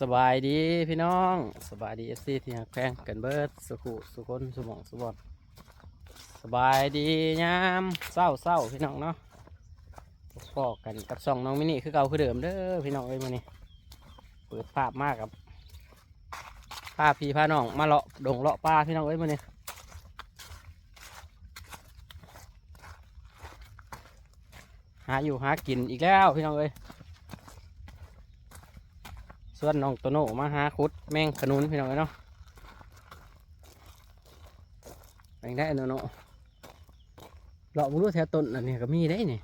สบายดีพี่น้องสบายดีเอฟซีที่หักแพงกันเบิร์ดสุขุสุคนสุมองสุบอดสบายดียามเศร้าเศร้าพี่น้องเนาะพอกันกับสองน้องมินิคือเก่าคือเดิมเด้อพี่น้องเอ้ยมื้อนี้เปิดภาพมากกับพาพพี่พาน้องมาเลาะดงเลาะปลาพี่น้องเอ้ยมื้อนี้หาอยู่หากินอีกแล้วพี่น้องเอ้ย ส่วนน้องโตโน่มาหาคุดแมงขนุนพี่น้องเอ้ยเนาะแมงได้โนโน่เลาะบุรุษแถวต้นอันนี้ก็มีได้นี่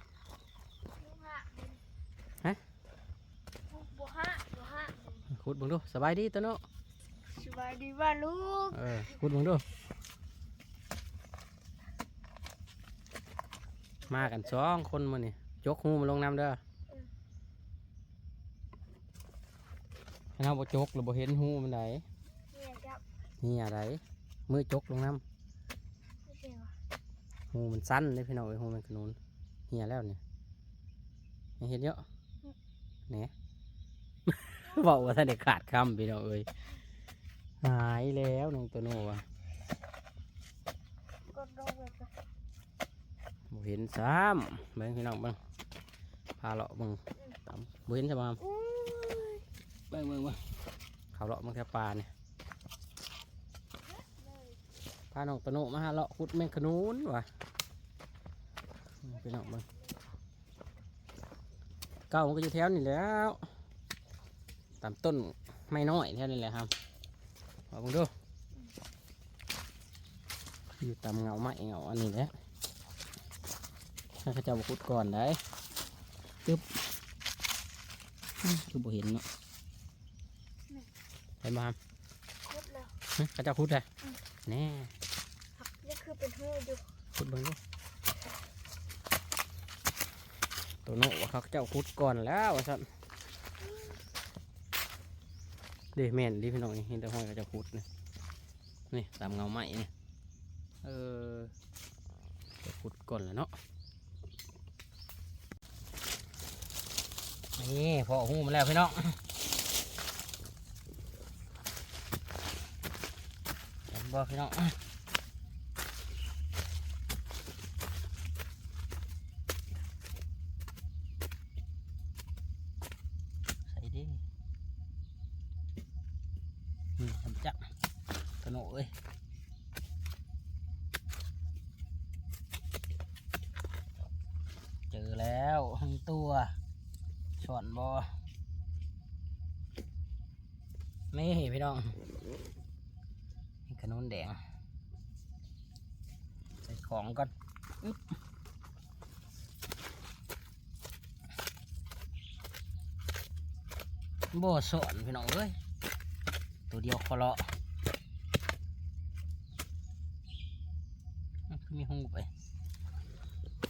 ฮะบัวฮะบัวฮะคุดเบังดูสบายดีโตโน่สบายดีว่าลูกเออคุดเบังดูมากันสองคนมานี่จกหูมาลงน้ำเด้อให้ เราบ่จกหรือบ่เห็นหูมันไหนเนี่ยครับนี่อะไรมือจกลงน้ำไม่ใช่วะหูมันสั้นเลยพี่น้องเอ้ยหูมันขนุนเหี่ยแล้วเนี่ยยังเห็นเยอะเนี่ยบอกว่าถ้าเด็กขาดคำพี่น้องเอ้ยหายแล้วน้องตัวโน่อะกดลงไปก่อนบ่เห็นซ้ำเบิ่งพี่น้องเบิ่งพาเลาะเบิ่งตามบ่เห็นใช่ไหมอุ้ย เบิ่งเบิ่งเบิ่งเขาเลาะมันแค่ปลาเนี่ยพาน้องตัวโนมาหาเลาะขุดแมงขนุนว่ะพี่น้องเบิ่งเก้ามันก็อยู่แถวนี่แล้ว ตามต้นไม่น้อยแค่นี้แหละครับเอาเบิ่งดูอยู่ตามเงาไม้เงาอันนี้แหละถ้าเขาเจะมาขุดก่อนได้ตึ๊บคือบ่เห็นเนาะ เห็นบ่ครับคดแล้วหึเขาเจะขุดเลยแน่ครับนี่คือเป็นหูอยู่ขุดเบิ่งดูตัวโน้ว่าเขาเจ้าขุดก่อนแล้วว่าสั่นเดี๋ยวแม่นดิพี่น้องนี่เห็นแต่ห้อยเขาเจะขุดนี่นี่ตามเงาไม้นี่เออจะขุดก่อนแล้วเนาะนี่พอหูมาแล้วพี่น้องเห็น บ่พี่น้องใส่ดินี่ทำจักกระโหนเอ้ยเจอแล้วทั้งตัวช่อนบอนี่พี่น้อง นี่ขนุนแดง ใส่ของก่อนอึ๊บบ่สอนพี่น้องเอ้ย ตัวเดียวคอเลาะอะคือมีหูไป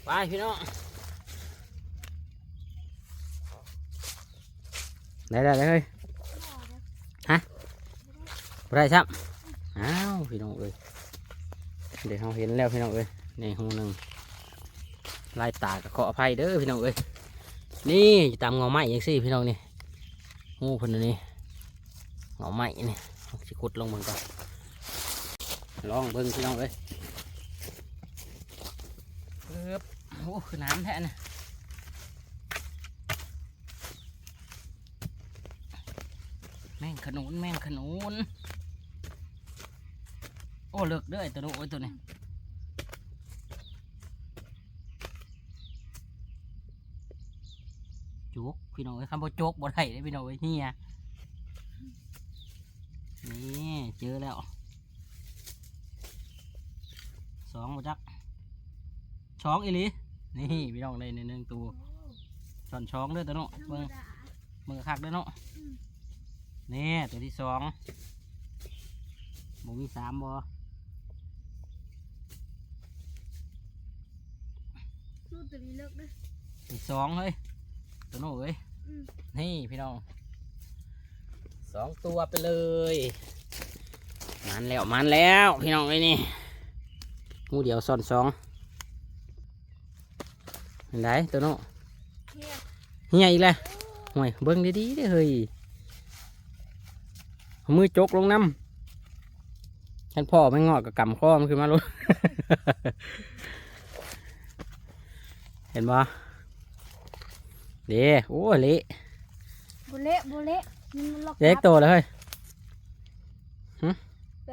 ไปพี่น้องได้ได้ได้เฮ้ยหม้อ พี่น้องเอ้ยเดี๋ยวเราเห็นแล้วพี่น้องเอ้ยนี่หูหนึ่งลายตากับขออภัยเด้อพี่น้องเอ้ยนี่ตามเงาไม้ยังสิพี่น้องนี่งูพันนี่เงาไหม้นี่สิขุดลงเบิ่งก่อนลองเบิ่งพี่น้องเอ้ยเอิบโอ้คือน้ำแท้นะแม่งขนุนแม่งขนุน โอ้เลิกเด้อไอ้ตัวนู้นไอ้ตัวนี้จุกพี่น้องเอ้ยคำว่าจุกบ่ได้เด้อพี่น้องเอ้ยเฮียนี่เจอแล้วสองบ่จักช้องอีหลีนี่พี่น้องได้ในหนึ่งตัวส่วนช้องเด้อตัวเนาะธรรมเบิ่งดามือคักเด้อเนาะอืมนี่ตัวที่สองบ่มีสามบ่ ลูกตัวนี้เลิกนะที่สองเฮ้ยตัวโน้เอ้ยอืมนี่พี่น้องสองตัวไปเลย มันแล้วมันแล้วพี่น้องไอ้ยนี่งูเดียวซ่อนสองเห็นไดตัวโน้เนี่ยเฮียอีกแล้วห่วยเบิ้งดีๆเด้อเฮ้ยมือจกลงน้ำฉันพ่อไม่งอดกับกำข้อมันขึ้นมาลุเห็นบ่เด้โอ้เละบุเละบุเละมันล็อกเล็กโตเลยเฮ้ยไป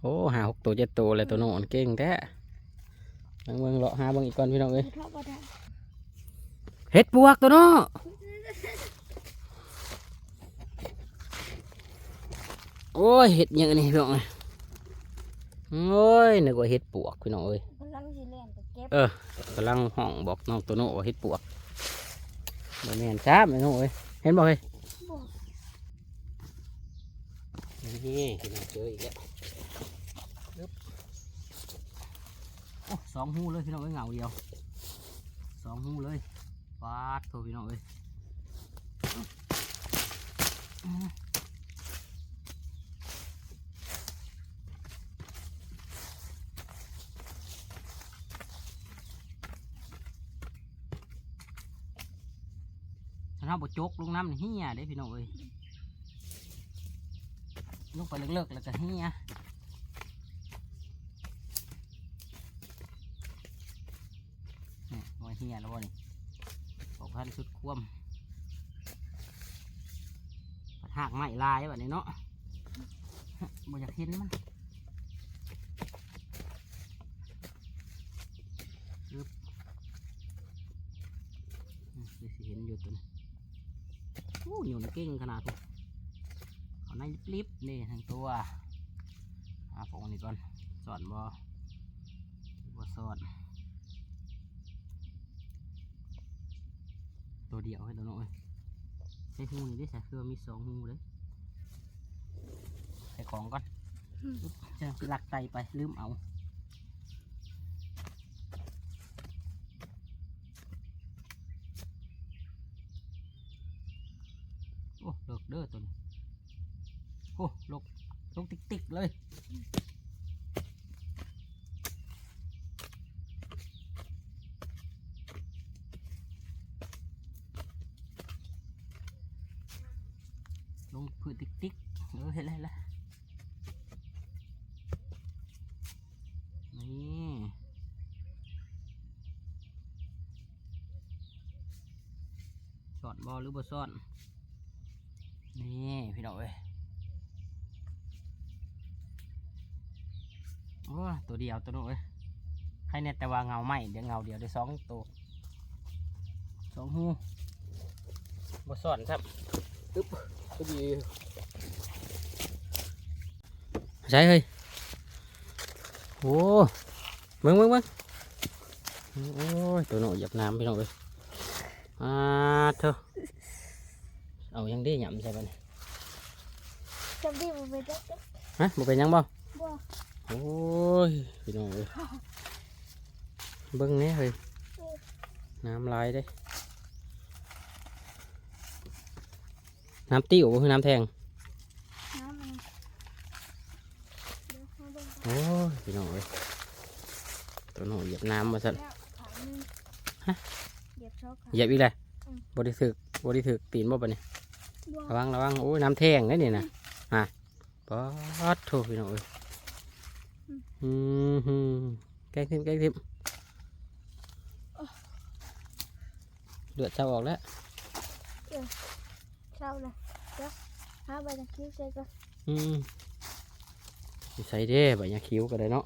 โอ้หาหกตัวเจ็ดตัวเลยตัวโน่นเก่งแท้เบิ่งเบิ่งเลาะหาเบิ่งอีกก่อนพี่น้องเอ้ยทอดบ่ได้เห็ดปวกตัวโน่โอ้ยเห็ดหยังนี่พี่น้องเอ้ยโอ้ยนึกว่าเห็ดปวกพี่น้องเอ้ยกำ ลังสิเล่นไปเก็บเออกำลังห้องบอกน้องตัวโน่ว่าเห็ดปวกบ่แม่นจ้าไม่น้องเอ้ยเห็นบ่เฮ้ยบ่นี่พี่น้องเจออีกแล้วอึ๊บโอ้สองหูเลยพี่น้องเอ้ยเงาเดียวสองหูเลยฟาดโทพี่น้องเอ้ยอืมถ้า เราบดจกลงน้ำนี่เฮียเด้พี่น้องเอ้ยลงไปเลิกๆแล้วก็เฮียนี่ว่าเฮียแล้ววะนี่บอกพันชุดคว่ำปัดหากไม้ลายแบบนี้เนาะบ่อยากเห็นมันยึบอืมคือสิเห็นอยู่ตัวนี้ โอ้ยหยุ่นเก่งขนาดนี้เอาในลิบๆนี่ทั้งตัวอาฟงนี่ก่อนสอนบอบ่สอนตัวเดียวให้ตัวน้อยใช้หูนี่ได้ใส่คือว่ามีสองหูเลยใส่ของก่อนปึ๊บจะหลักไตไปลืมเอาโอ้ เด้อตัวนี้โอ้ลกลกติ๊กติ๊กๆเลยลงพื้นติ๊กติ๊กๆเออเห็นแล้วเห็นแล้วนี่สอนบอหรือบ่สอน นี่พี่น้องเอ้ยโอ้ตัวเดียวตัวนู้นเอ้ยใครเนี่ยแต่ว่าเงาไหมเดี๋ยวเงาเดียวได้สองตัวสองหูบ่ซ่อนครับตึ๊บก็ดีใช่เฮ้ยโอ้เบิ่งเบิ่งเบิ่งโอ้ยตัวหนูหยียบน้ำพี่น้อยอ่าเถอะ เอายังได้หยำใช่ปะเนี่ยจำที่บ่ไปเด็กเด้อฮะบ่เป็นหยังบ่บ่โอ้ยพี่น้องเอ้ยเบิ้งแหนี้เฮ้ยน้ำลายเด้ น้ำติ้วบ่คือน้ำแทงน้ำมันเดี๋ยวมาเบิ่งกันโอ้ยพี่น้องเอ้ยตัวน้องเหยียบน้ำมาสั่นแล้วขาหนึงฮะเหยียบชอกขา เหยียบอีกเลยอืมบริสึกบริสึกตีนบ่ปะเนี่ยบ่ ระวังระวังโอ้ยน้ำแทงนี่นี่นะอะป๊อดโถพี่น้องเอ้ยอืมฮึแกล้งทิมแกล้งทิมเลือดเจ้าออกแล้วเช้าเลยเดี๋ยวหาใบตะคิ้วใส่ก่อนอืมสิใส่เด้ใบยาคิ้วก็ได้เนาะ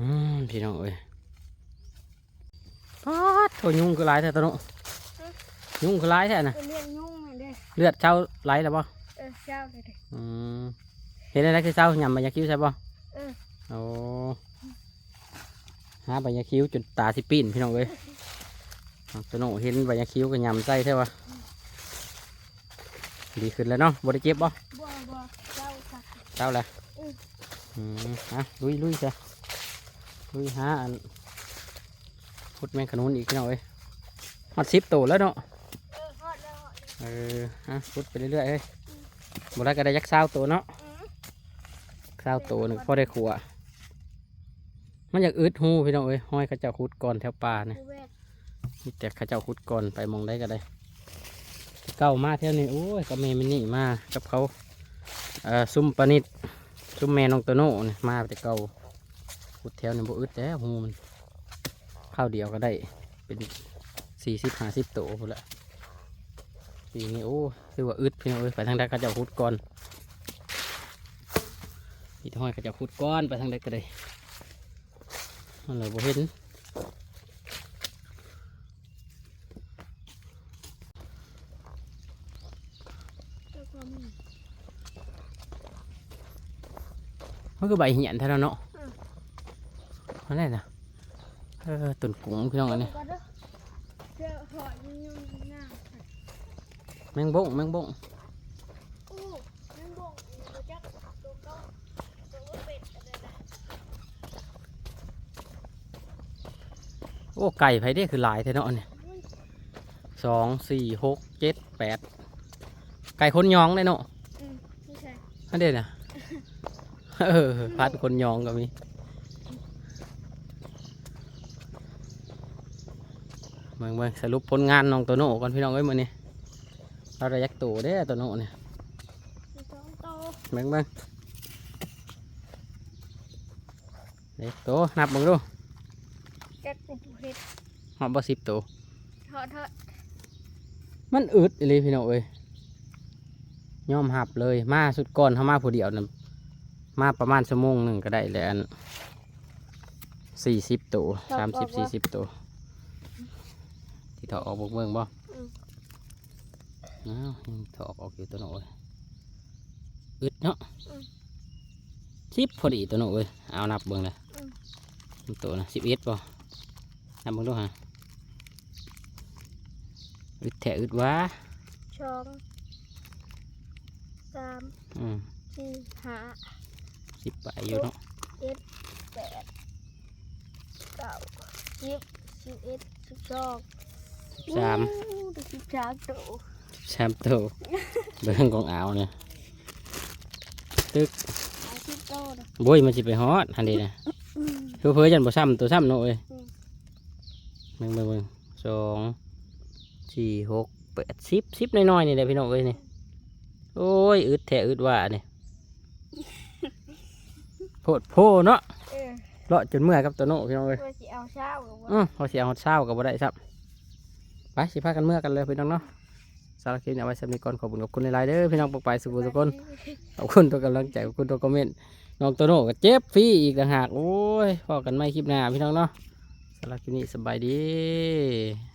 อืมพี่น้องเอ้ยป๊อดโถยุงคือหลายแท้ตัวเนาะ ยุงคือหลายแท้น่ะไปเลี้ยงยุ่งหน่อยเด้อเลือดเจ้าไหลแล้วบ่เออเช้าเลยเด้ออืมเห็นอะไรคือเจ้าหยำใบยาคิ้วใช่บ่เออโอ้หาใบยาคิ้วจนตาสิปีนพี่น้องเอ้ยเอาตัวโหนเห็นใบยาคิ้วก็ยำใส่ใช่ปะดีขึ้นแล้วเนาะบริเจ็บบ่บ่บ่เช้าค่ะเจ้าแหละอืมอืมฮะลุยลุยจ้ะลุยหาอันพุดแมงขนุนอีกพี่น้องเอ้ยฮอดซิปโตแล้วเนาะ เออฮะพุดไปเรื่อยๆเอ้ยบ่ได้ก็ได้ยักเศร้าตัวเนาะเศร้าตัวหนึ่งพอได้ขัวมันอยากอึดหูพี่น้องเอ้ยห้อยเขาเจ้าขุดก่อนแถวป่าเนี่ยกูแวกมีแต่ข้าเจ้าขุดก่อนไปมองได้ก็ได้ เก่ามาเท่านี้โอ้ยกับแม่มินี่มากับเขาเอ่อซุ่มปนิดซุ่มแม่น้องโตโน่นี่ยมาแต่เก่าขุดแถวนี่บ่อึดแล้วหูมันข้าวเดียวก็ได้เป็นสี่สิบห้าสิบโตพุ่นละ ปีนี้โอ้คือว่าอึดพี่น้องเอ้ยไปทางใดก็จะขุดก่อนพี่ห้อยก็จะขุดก้อนไปทางใดก็ได้มันเลยบ่เห็นเจ้าความมีมันคือใบเหียนเท่านั้นเนาะอืมอันนั้นนะเออตุนกุ้งพี่น้องอันนี้ งบงแมงบงอู้นั่นบ่งบ่จักตัวเก่าตัวเป็ดอะไรนะโอ้ไก่ไผ่ได้คือหลายเท่านั้นเนี่ยสองสี่หกเจ็ดแปดไก่คนยองเลยเนาะอืมไม่ใช่อันเด่นนะเออพัดคนยองก็มีเมืองเมืองสรุปผลงานน้องโตโน่ก่อนพี่น้องเอ้ยมือนี้ เราระยักตัวเด้อโตโน่เนี่ยมีสองโตเมืองเมืองเด็กโตนับเมึงดูจักอุปเฮ็ดหอบบ่สิบตัวทอดทอดมันอึดเลยพี่น้องเอ้ยยอมหับเลยมาสุดก่อนเขามาผู้เดียวนะมาประมาณชั่วโมงหนึ่งก็ได้แล้วอันสี่สิบตัวสามสิบสี่สิบตัวที่ถอดออกเบิ่งเบิ่งบ่ อ้าวยังถอดออกอยู่ตัวหน่อยอึดเนาะสิบพอดีตัวหน่อยเอานับเบิ่งเลยตัวนะสิบเอ็ดบ่นับเบิ่งดูฮะอึดแถอึดวะสองสามอืมสี่ห้าสิบไปอยู่เนาะแปดเก้าสิบสิบเอ็ดสิบสองสามอู้ได้สิบสามโต สามตัวเบิ่งของอ่าวเนี่ยตึกอาสิบโตนะบุ้ยมันสิไปฮอดหันดีนะอืมเพื่อเพื่อยันบ่ซ้ำตัวซ้ำเนาะเอ้ยอืมเบิ่งเบิ่งเบิ่งสองสี่หกแปดสิบสิบน้อยๆนี่แหละพี่น้องเอ้ยนี่โอ้ยอึดแท้อึดว่านี่โพดโพเนาะเออเลาะจนเมื่อยกับตัวโน่พี่น้องเอ้ยว่าสิเอาเช้าหรือว่าอือพอเสียงฮอดเช้าก็บ่ได้ซับไปสิพากันเมื่อกันเลยพี่น้องเนาะ สารคลิปนี้เอาไว้สำหรับก่อนขอบคุณขอบคุณหลายๆเด้อพี่น้องปกไปสุขทุกคนขอบคุณตัวกำลังใจขอบคุณตัวคอมเมนต์น้องโตโน่ก็เจ็บฟรีอีกต่างหากโอ้ยพอกันไม่คลิปหน้าพี่น้องเนาะสารคลิปนี้สบายดี